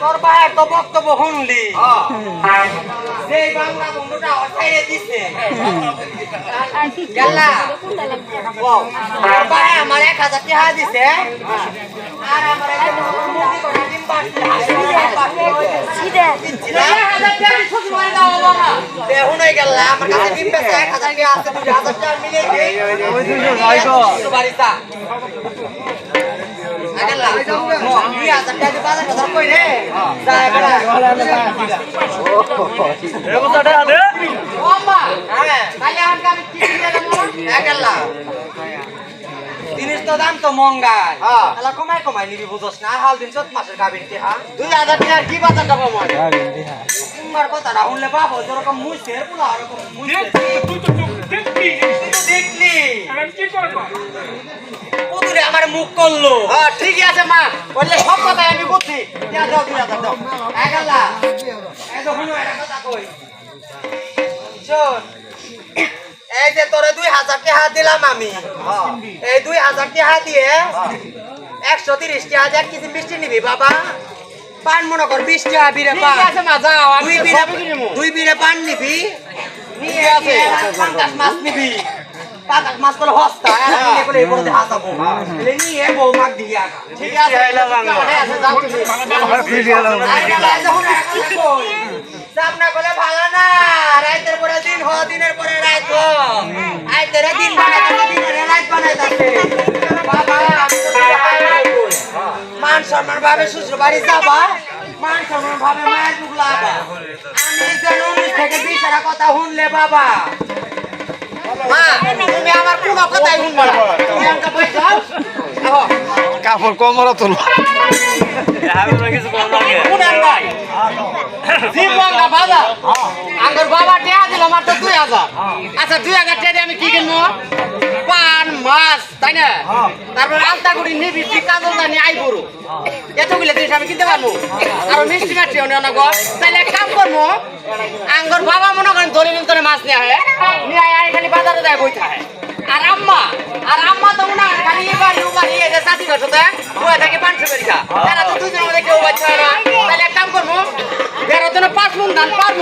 তোর ভাইয়ের তো বক্তব্য শুনলি। সেই বাংলা বন্ধুটা অসাইরে দিছে। গেলা। তোর ভাই আমার এক হাজার টাকা দিছে। আর আমার যে হয়ে আমার কাছে ডিম বেচে এক হাজার টাকা আছে দুই হাজার টাকা মিলিয়ে দিই বাড়িটা আগেলা দুই হাজার টাকা দিয়ে বাজার কথা কই রে যায় বেড়া ওম্মা হ্যাঁ কালে আনকে আমি কি দিলাম আগেলা জিনিস তো দাম তো মঙ্গাই। তাহলে কমাই কমাই নিবি বুঝছ না হাল দিন চোদ্দ মাসের গাবিন টিহা। দুই হাজার টাকার কি বাজার যাব আমার তোমার কথাটা শুনলে বাবু যেরকম মুছে পুলা ওরকম মুছে দেখলি। কুতুরে আমার মুখ করল। হ্যাঁ ঠিকই আছে মা। বললে সব কথা আমি বুঝছি। দিয়া দাও দুই হাজার দাও। এগালা যখন একটা কথা কই। শোন। এই যে তোরে দুই হাজার টাকা দিলাম আমি। এই দুই হাজার টাকা দিয়ে একশো তিরিশ টাকা দিয়ে কেজি মিষ্টি নিবি বাবা। পান মনে কর বিশ টাকা বিরে পান। দুই বিরে দুই বিরে পান নিবি। নিয়ে আছে? মাছ নিবি। মাছ করে হস্তা নিয়ে করে এরপরে হাসাবো। তাহলে নিয়ে বউ মাগ দিয়া ঠিক আছে যখন কই, না ভালো না দিন হ দিনের পরে রাত হ আইতেরে দিন বানাইতে দিনের রাত বানাইতে বাবা, আমি তো তোরে। মান সম্মান ভাবে শ্বশুর বাড়ি যাবা, মান সম্মান ভাবে মায়ের মুখ লাবা আমি যেন উনিশ থেকে বিশ হাজার কথা শুনলে বাবা। মা, তুমি আমার কোনো কথাই শুনবা না। তুমি আমাকে দেখো কাপড় কমরা তোলো বাবা টেয়া দিল মাত্র দুই হাজার আচ্ছা দুই হাজার টাকা দিয়ে আমি কি কিনবো? পান, মাছ, তাই তারপর আলতা করি নিবি কাজল জানি, আই বড় এতগুলো জিনিস আমি কিনতে পারব? আর মিষ্টি মাটি অনেক অনেক তাহলে কাম করব, আঙ্গর বাবা মনে করেন ধরে মাছ নেওয়া হয় নিয়ে আয় খালি বাজারে যায় বই থাকে আর আম্মা আর আম্মা তো হয় খালি এবার এবার ইয়ে যে চাষি ঘর সাথে বয়ে থাকে পাঁচশো বেরিকা তারা তো দুজনের মধ্যে কেউ বাচ্চা হয় না। তাহলে এক কাম করব বেরো জন্য পাঁচ মন ধান পারব